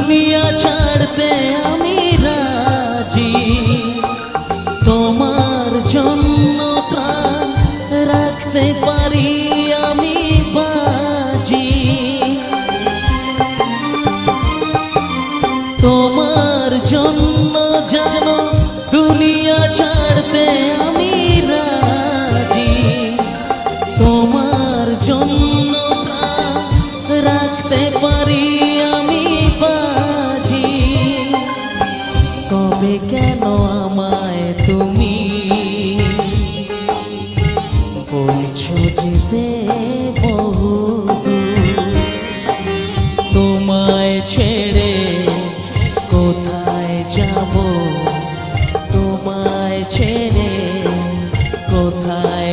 দুনিয়া ছাড়তে আমি রাজি। তোমার জন্য রাখতে পারি আমি বাজি। তোমার জন্য জানো দুনিয়া ছাড়তে আমি রাজি। তোমার জন্য পৌঁছুছি তোমায় ছেড়ে কোথায় যাব? তোমায় ছেড়ে কোথায়